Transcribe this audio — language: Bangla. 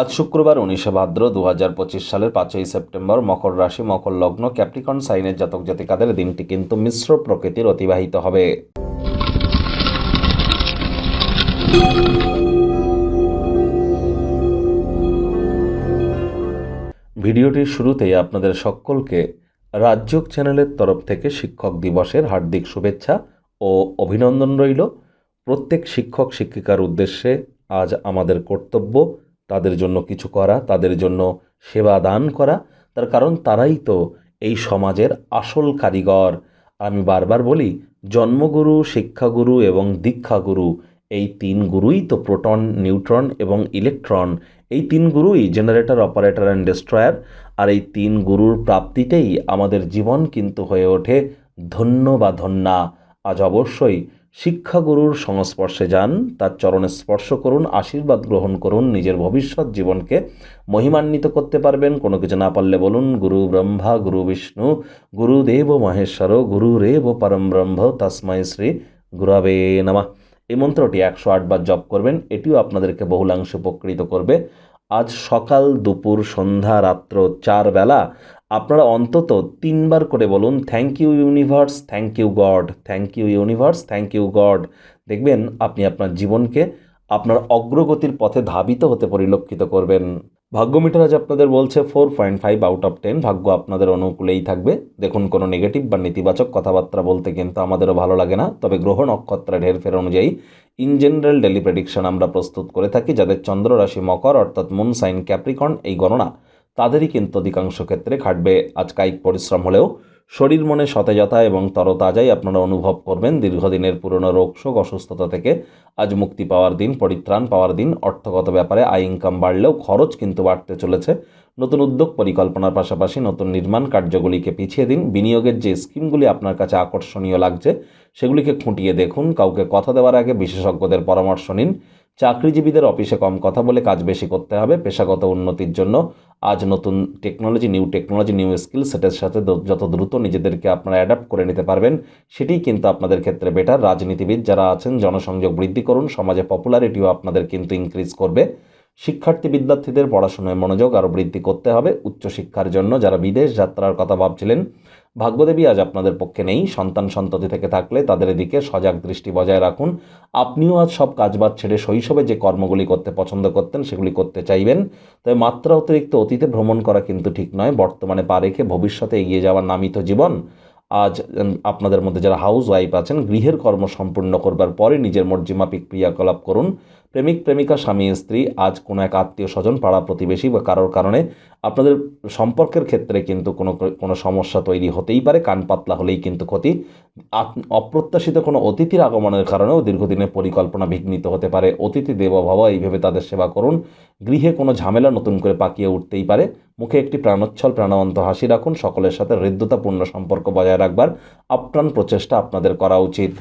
আজ শুক্রবার উনিশে ভাদ্র দু হাজার পঁচিশ সালের পাঁচই সেপ্টেম্বর মকর রাশি, মকর লগ্ন, ক্যাপ্রিকন সাইনের জাতক জাতিকাদের দিনটি কিন্তু মিশ্র প্রকৃতির অতিবাহিত হবে। ভিডিওটির শুরুতেই আপনাদের সকলকে রাজ্যক চ্যানেলের তরফ থেকে শিক্ষক দিবসের হার্দিক শুভেচ্ছা ও অভিনন্দন রইল। প্রত্যেক শিক্ষক শিক্ষিকার উদ্দেশ্যে আজ আমাদের কর্তব্য তাদের জন্য কিছু করা, তাদের জন্য সেবা দান করা। তার কারণ তারাই তো এই সমাজের আসল কারিগর। আমি বারবার বলি, জন্মগুরু, শিক্ষাগুরু এবং দীক্ষাগুরু, এই তিন গুরুই তো প্রোটন, নিউট্রন এবং ইলেকট্রন। এই তিন গুরুই জেনারেটর, অপারেটর অ্যান্ড ডেস্ট্রয়ার। আর এই তিন গুরুর প্রাপ্তিতেই আমাদের জীবন কিন্তু হয়ে ওঠে ধন্য বা ধন্যা। আজ অবশ্যই শিক্ষাগুরুর সংস্পর্শে যান, তার চরণে স্পর্শ করুন, আশীর্বাদ গ্রহণ করুন, নিজের ভবিষ্যৎ জীবনকে মহিমান্বিত করতে পারবেন। কোনো কিছু না পারলে বলুন, গুরু ব্রহ্মা, গুরু বিষ্ণু গুরুদেব মহেশ্বর গুরুরেব পরম ব্রহ্ম, তস্মৈ শ্রী গুরাবে নমঃ। এই মন্ত্রটি একশো আটবার জপ করবেন, এটিও আপনাদেরকে বহুলাংশে উপকৃত করবে। আজ সকাল দুপুর সন্ধ্যা রাত্র চার বেলা আপনারা অন্তত তিনবার করে বলুন thank you universe thank you God thank you universe thank you God দেখবেন আপনি আপনার জীবনকে আপনার অগ্রগতির পথে ধাবিত হতে পরিলক্ষিত করবেন। ভাগ্য মিটার আজ আপনাদের বলছে four point five out of ten ভাগ্য আপনাদের অনুকূলেই থাকবে। দেখুন, কোনো নেগেটিভ বা নেতিবাচক কথাবার্তা বলতে কিন্তু আমাদেরও ভালো লাগে না। তবে গ্রহ নক্ষত্রের হেরফের অনুযায়ী ইন জেনারেল ডেলি প্রেডিকশন আমরা প্রস্তুত করে থাকি, যাদের চন্দ্র রাশি মকর, অর্থাৎ মুন সাইন ক্যাপ্রিকন এই গণনা তাদেরই কিন্তু অধিকাংশ ক্ষেত্রে খাটবে। আজ কায়িক পরিশ্রম হলেও শরীর মনে সতেজতা এবং তরতাজাই আপনারা অনুভব করবেন দীর্ঘদিনের পুরনো রোগ, শোক, অসুস্থতা থেকে। আজ মুক্তি পাওয়ার দিন, পরিত্রাণ পাওয়ার দিন, অর্থগত ব্যাপারে আয় ইনকাম বাড়লেও খরচ কিন্তু বাড়তে চলেছে। নতুন উদ্যোগ, পরিকল্পনার পাশাপাশি নতুন নির্মাণ কার্যগুলিকে পিছিয়ে দিন। বিনিয়োগের যে স্কিমগুলি আপনার কাছে আকর্ষণীয় লাগছে, সেগুলিকে খুঁটিয়ে দেখুন। কাউকে কথা দেওয়ার আগে বিশেষজ্ঞদের পরামর্শ নিন। চাকরিজীবীদের অফিসে কম কথা বলে কাজ বেশি করতে হবে। পেশাগত উন্নতির জন্য আজ নতুন technology new technology new skill সেটার সাথে যত দ্রুত নিজেদেরকে আপনারা অ্যাডাপ্ট করে নিতে পারবেন, সেটি কিন্তু আপনাদের ক্ষেত্রে বেটার রাজনীতিবিদ যারা আছেন, জনসংযোগ বৃদ্ধি করুন, সমাজে পপুলারিটিও আপনাদের কিন্তু ইনক্রিজ করবে। শিক্ষার্থী বিদ্যার্থীদের পড়াশোনায় মনোযোগ আরও বৃদ্ধি করতে হবে উচ্চশিক্ষার জন্য। যারা বিদেশ যাত্রার কথা ভাবছিলেন, ভাগ্যদেবী আজ আপনাদের পক্ষে নেই। সন্তান সন্ততি থেকে থাকলে তাদের এদিকে সজাগ দৃষ্টি বজায় রাখুন। আপনিও আজ সব কাজবাজ ছেড়ে শৈশবে যে কর্মগুলি করতে পছন্দ করতেন, সেগুলি করতে চাইবেন। তবে মাত্রা অতিরিক্ত অতীতে ভ্রমণ করা কিন্তু ঠিক নয়। বর্তমানে পা রেখে ভবিষ্যতে এগিয়ে যাওয়ার নামিত জীবন আজ আপনাদের মধ্যে যারা হাউস ওয়াইফ আছেন, গৃহের কর্ম সম্পূর্ণ করবার পরে নিজের মর্জিমাফিক ক্রিয়াকলাপ করুন। প্রেমিক, প্রেমিকা, স্বামী, স্ত্রী, আজ কোনো এক আত্মীয় স্বজন, পাড়া প্রতিবেশী বা কারোর কারণে আপনাদের সম্পর্কের ক্ষেত্রে কিন্তু কোনো কোনো সমস্যা তৈরি হতেই পারে, কান পাতলা হলেই কিন্তু ক্ষতি। অপ্রত্যাশিত কোনো অতিথির আগমনের কারণেও দীর্ঘদিনের পরিকল্পনা বিঘ্নিত হতে পারে। অতিথি দেব ভাবা এইভাবে তাদের সেবা করুন। গৃহে কোনো ঝামেলা নতুন করে পাকিয়ে উঠতেই পারে। মুখে একটি প্রাণোচ্ছল, প্রাণবন্ত হাসি রাখুন। সকলের সাথে হৃদ্যতাপূর্ণ সম্পর্ক বজায় রাখবার আপ্রাণ প্রচেষ্টা আপনাদের করা উচিত।